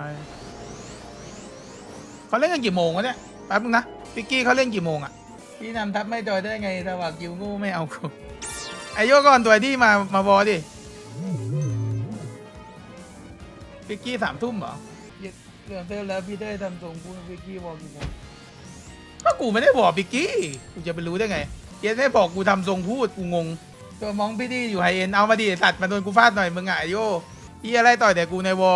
ายเขาเล่นกันกี่โมงวะเนี่ยแป๊บนึงนะพิกกี้เขาเล่นกี่โมงอะพี่นำทัพไม่จอยได้ไงสวักกิวงูไม่เอากูไอโยก่อนตัวที่มามาบอดิพิกกี้สามทุ่มเหรอเรื่องเท่าแล้วพี่ได้ทำทรงพูดพิกกี้บอกกี่โมงก็กูไม่ได้บอกพิกกี้กูจะไปรู้ได้ไงเย็นไม่บอกกูทำทรงพูดกูงงตัวมองพี่ดีอยู่ไฮเอ็นเอามาดิสัตว์มาโดนกูฟาดหน่อยมึงอะไอโยพี่อะไรต่อยแต่กูในวอ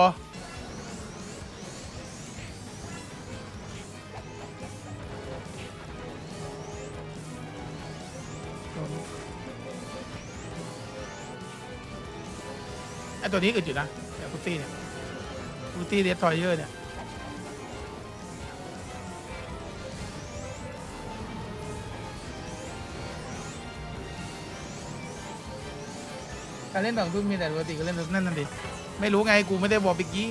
ตัวนี้อึดอยู่นะแต่พุตตี้เนี่ยพุตตี้เดสทอยเยอร์เนี่ยการเล่นต่องทุ่มมีแต่ปกติก็เล่นแบบนั่นนั่นดิไม่รู้ไงกูไม่ได้บอกปิกกี้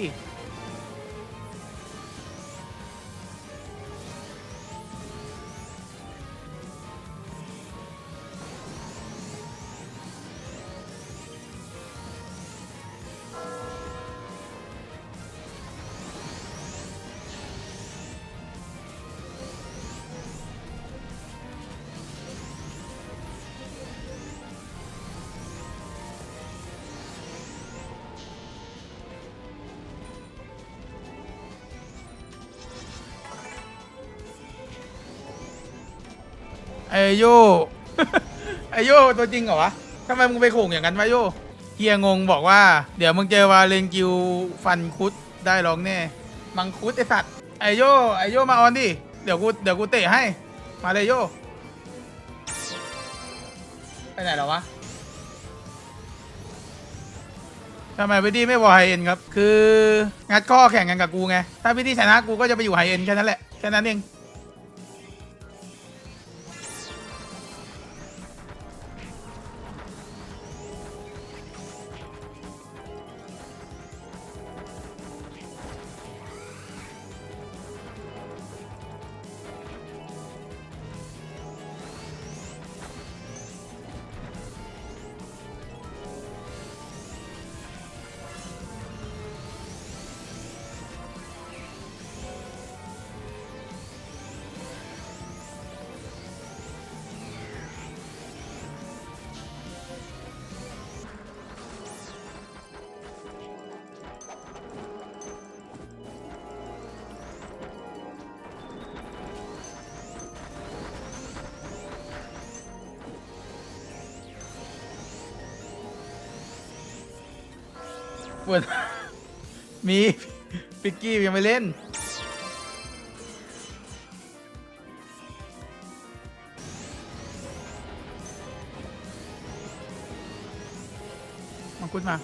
อโย ไอโยตัวจริงเหรอวะทำไมมึงไปโข่งอย่างนั้นวะโยเฮียงงบอกว่า เดี๋ยวมึงเจอวาเลนกิวฟันคุดได้ร้องแน่ มังคุดไอสัตว์ไอโยไอโยมาออนดิ เดี๋ยวกูเดี๋ยวกูเตะให้ มาเลยโย ไปไหนแล้ววะทำไมพี่ดีไม่บอกไฮเอ็นครับ คือ งัดข้อแข่งกันกับกูไง ถ้าพี่ดีชนะกูก็จะไปอยู่ไฮเอ็นแค่นั้นแหละ แค่นั้นเอง ปิด มีปิกกี้ยังไม่เล่นมาคุดมา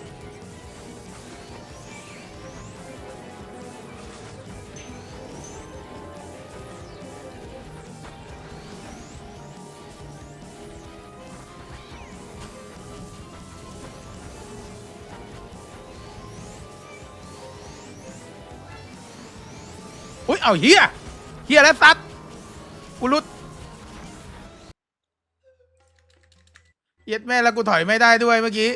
อุ้ยเอาเฮียเฮียแล้วซัดกูรุดเย็ดแม่แล้วกูถอยไม่ได้ด้วยเมื่อกี้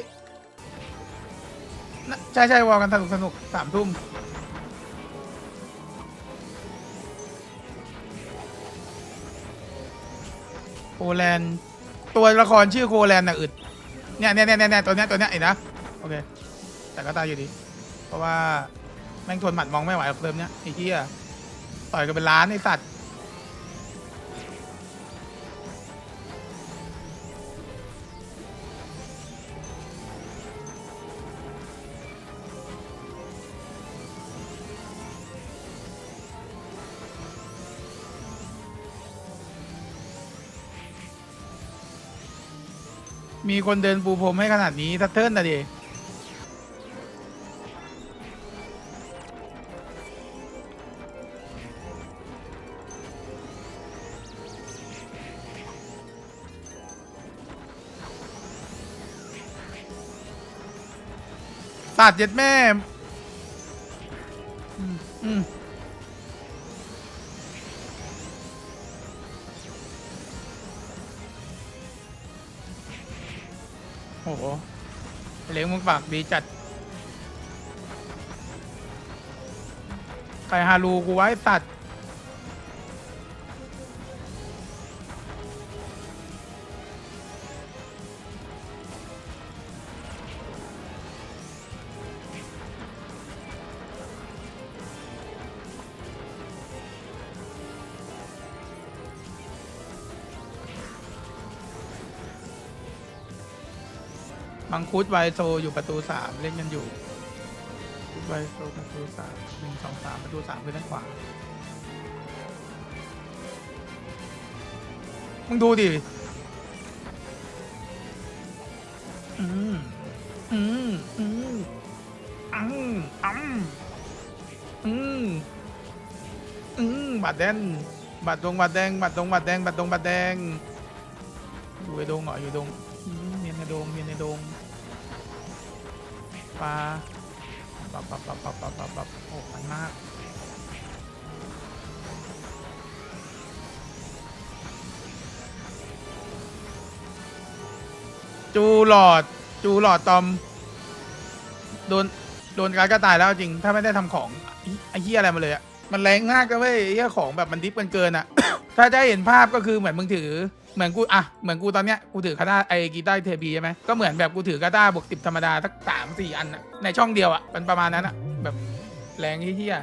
ใช่ใช่วอลกันสนุกสนุกสามทุ่มโคแลนตัวละครชื่อโคแลนน่ะอึดเนี่ยเนี่ยเนี่ยเนี่ยตัวเนี้ยตัวเนี้ยไอ้นะโอเคแต่ก็ตายอยู่ดี เพราะว่า แม่งทนหมัดมองไม่ไหวกับเติมเนี้ยไอ้เหี้ย ต่อยกันเป็นล้านไอสัตว์มีคนเดินปูพรมให้ขนาดนี้ทัดเทิร์นนะดิ ตัดเย็ดแม่อืมโอ้โหเลี้ยงมึงปากดีจัดใส่ฮารูกูไว้ตัด คุดไวโซอยู่ประตูสามเล่นกันอยู่คุดไวโซประตูสามหนึ่งสองสามประตูสามคือด้านขวามึงดูดิอืมอืมอืมอังอังอืมอืมบัตรแดงบัตรดงบัตรแดงบัตรดงบัตรแดงบัตรดงบัตรแดงอยู่ไอ้ดงเหรออยู่ดงมเมียนในดงเมียนในดง ปลาปับปับปับปับปับปับปับโอ้มันมากจูหลอด จูหลอดตอม โดน โดนการก็ตายแล้วจริง ถ้าไม่ได้ทำของไอ้เหี้ยอะไรมาเลยอะมันแรงมากนะเว้ยไอ้เหี้ยของแบบมันดิฟกันเกินอะ ถ้าจะให้เห็นภาพก็คือเหมือนมึงถือ เหมือนกูอะเหมือนกูตอนเนี้ยกูถือคาตาไอกีตาร์เทบีใช่ไหมก็เหมือนแบบกูถือคาตาบวกติบธรรมดาสักสามสี่อันอะในช่องเดียวอะเป็นประมาณนั้นอะแบบแรงเหี้ย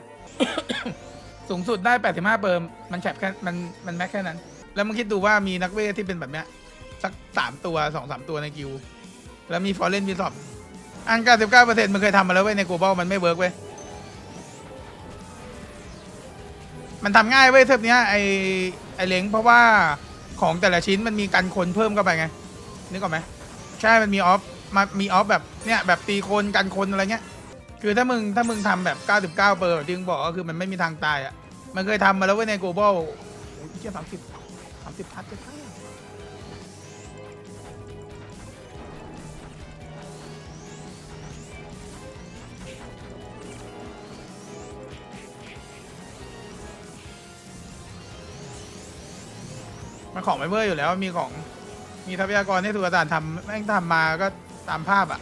สูงสุดได้แปดสิบห้าเปิร์มมันแฉบแค่มันมันแม็กแค่นั้น แล้วมึงคิดดูว่ามีนักเวทที่เป็นแบบเนี้ยสักสามตัวสองสามตัวในกิว แล้วมีฟอร์เรนมีสอบอันเก้าสิบเก้าเปอร์เซ็นต์มันเคยทำมาแล้วเว้ยใน global มันไม่เวิร์กเว้ยมันทำง่ายเว้ยเทปเนี้ยไอไอเล้งเพราะว่า ของแต่ละชิ้นมันมีกันคนเพิ่มเข้าไปไงนึกออกไหมใช่มันมีออฟมามีออฟแบบเนี้ยแบบตีคนกันคนอะไรเงี้ย คือถ้ามึงถ้ามึงทำแบบ 99 เปอร์ที่มึงบอกก็คือมันไม่มีทางตายอะมันเคยทำมาแล้วเว้ยในโกลบอลโอ้ยแค่สามสิบสามสิบพัดจะใช่ มันของไม่เวอร์อยู่แล้วมีของมีทรัพยากรที่สุกตานทำแม่งทำมาก็ตามภาพอะ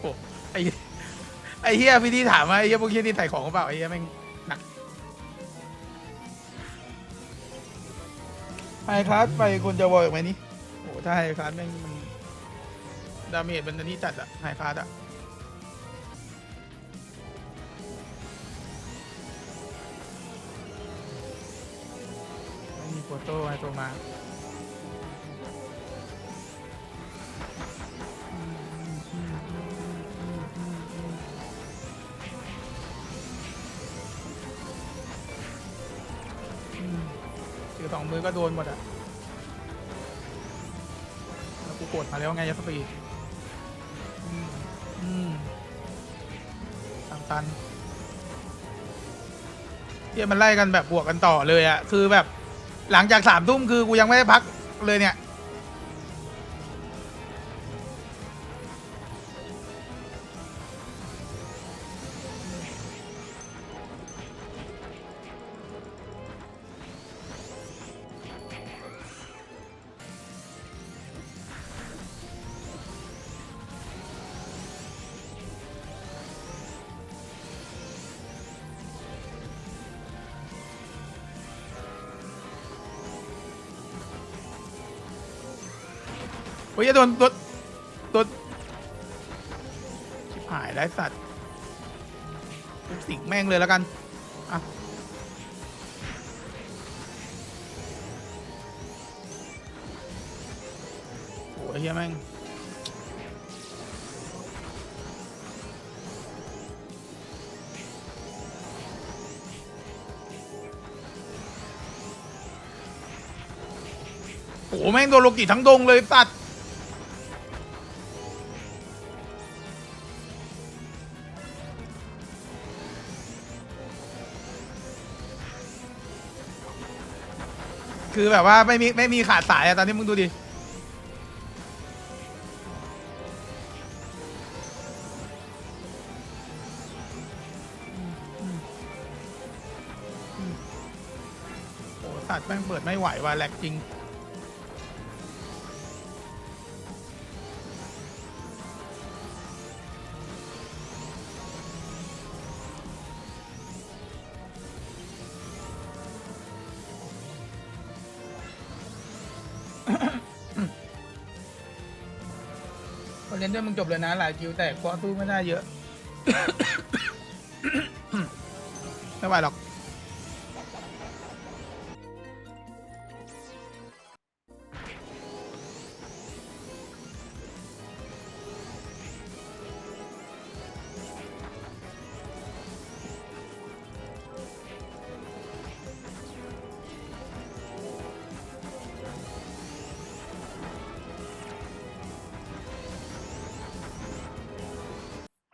โอ้ไอไอเฮียพี่ที่ถามว่าไอเฮียพวกเฮียนี่ใส่ของหรือเปล่าไอเฮียแม่งหนักไฮคลาสไปคุณจะบอกไหมนี่โอ้ถ้าไฮคลาสแม่งมัน ดาเมจมันอันนี้จัดอะไฮคลาสอะไม่มีโฟโต้ไฮโซมาถือสองมือก็โดนหมดอะแล้วกูกดมาแล้วไงยัสปีด ตันเที่ยมันไล่กันแบบบวกกันต่อเลยอะคือแบบ หลังจากสามทุ่มคือกูยังไม่ได้พักเลยเนี่ย โอ้ยโดนโดนโดนชิบหายได้สัตว์สิงแม่งเลยแล้วกันอะโอ้ยเฮียแม่งโอ้แม่งโดนโลกิทั้งดงเลยสัตว์ คือแบบว่าไม่มีไม่มีขาดสายอะตอนนี้มึงดูดิ โอ้สัตว์แม่งเปิดไม่ไหวว่ะแหลกจริง เล่นด้วยมึงจบเลยนะหลายคิวแต่กอสู้ไม่ได้เยอะ ไม่ไหวหรอก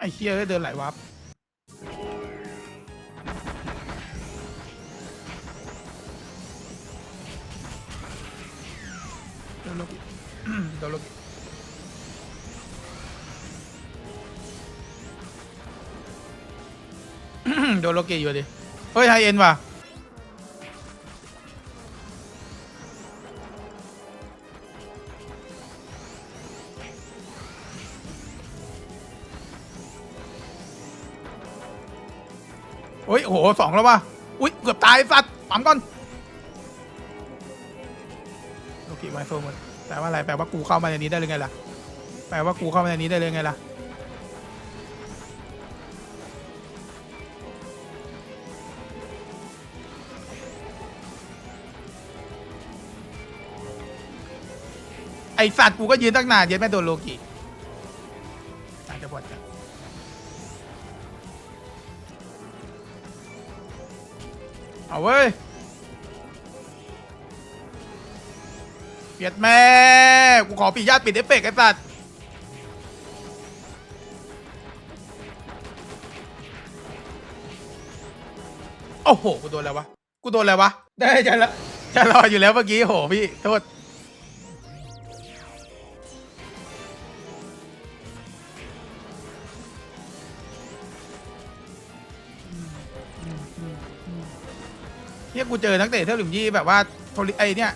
อ้เชี่ยเอ้ยเดินไหลวับโดนโลกิโดนโลกิโดนโลกิอยู่ดิ เฮ้ยไฮเอ็นว่ะ โอ้โหสองแล้วว่ะอุ้ยเกือบตายสัตว์ปั๊มก่อนโลกิไวโฟหมดแปลว่าอะไรแปลว่ากูเข้ามาในนี้ได้เลยไงล่ะแปลว่ากูเข้ามาในนี้ได้เลยไงล่ะไอสัตว์กูก็ยืนตั้งนานเย็นแม่โดนโลกิ เอาเว้ยเปียดแม่ กูขอปิดญาติปิดเอฟเฟกต์ไอ้สัตว์โอ้โห กูโดนอะไรวะ กูโดนอะไรวะ ได้จะละจะรออยู่แล้วเมื่อกี้โหพี่ โทษ กูเจอนักเตะเท่าหลิมยี่แบบว่าโทริไอเนี่ย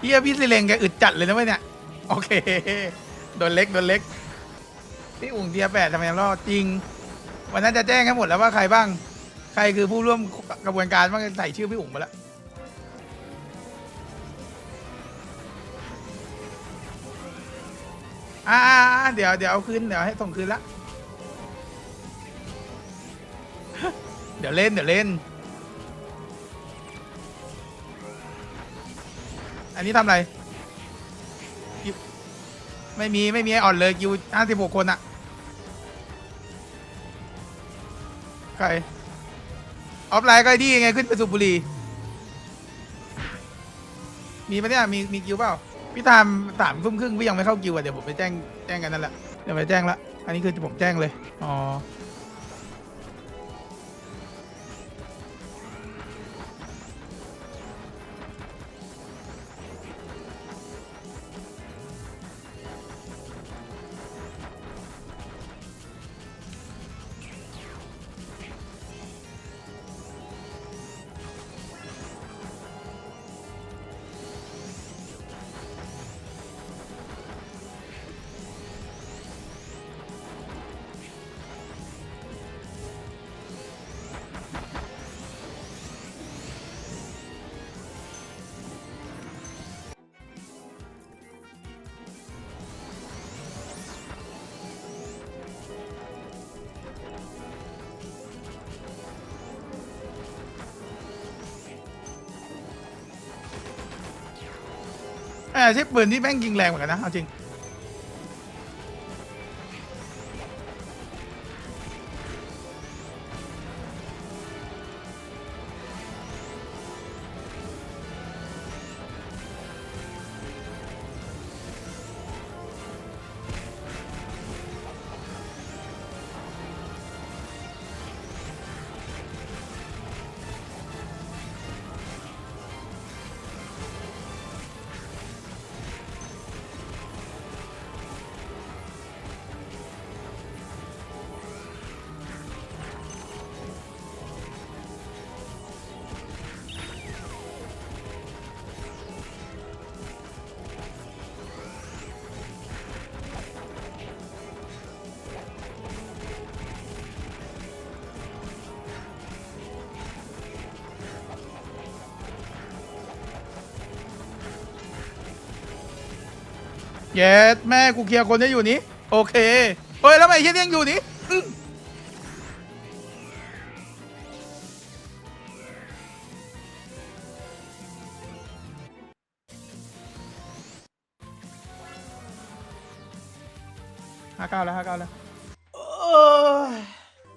เฮียพี่สิเลงแกอึดจัดเลยนะเว้ยเนี่ย โอเค โดนเล็ก โดนเล็ก พี่อุ่งเดียแปดทำไมยังรอดจริง วันนั้นจะแจ้งให้หมดแล้วว่าใครบ้าง ใครคือผู้ร่วมกระบวนการบ้างใส่ชื่อพี่อุ๋งไปแล้วอ่าเดี๋ยวเดี๋ยวเอาคืนเดี๋ยวให้ส่งคืนละ เดี๋ยวเล่นเดี๋ยวเล่น อันนี้ทำอะไร ไม่มี ไม่มีออ่อนเลยกิวห้าสิบหกคนอะใคร ออฟไลน์ก็ไอ้นี่ไงขึ้นไปสุบุรี มีปะเนี่ยมีมีกิวเปล่า พี่ทามสามทุ่มครึ่งพี่ยังไม่เข้ากิวอะเดี๋ยวผมไปแจ้งแจ้งกันนั่นแหละ เดี๋ยวไปแจ้งละ อันนี้คือผมแจ้งเลย อ๋อ อ้อาชีพปืนที่แม่งยิงแรงเหมือนกันนะเอาจริง เย็ดแม่กูเคลียร์คนที่อยู่นี้โอเคเฮ้ยแล้วทำไมไอ้เฮียนี่ยังอยู่นี้ห้าเก้าแล้วห้าเก้าแล้ว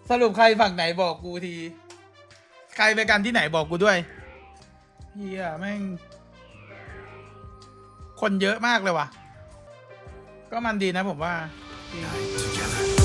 สรุปใครฝั่งไหนบอกกูที ใครไปกันที่ไหนบอกกูด้วยเฮียแม่ง คนเยอะมากเลยว่ะ ก็มันดีนะผมว่าจริง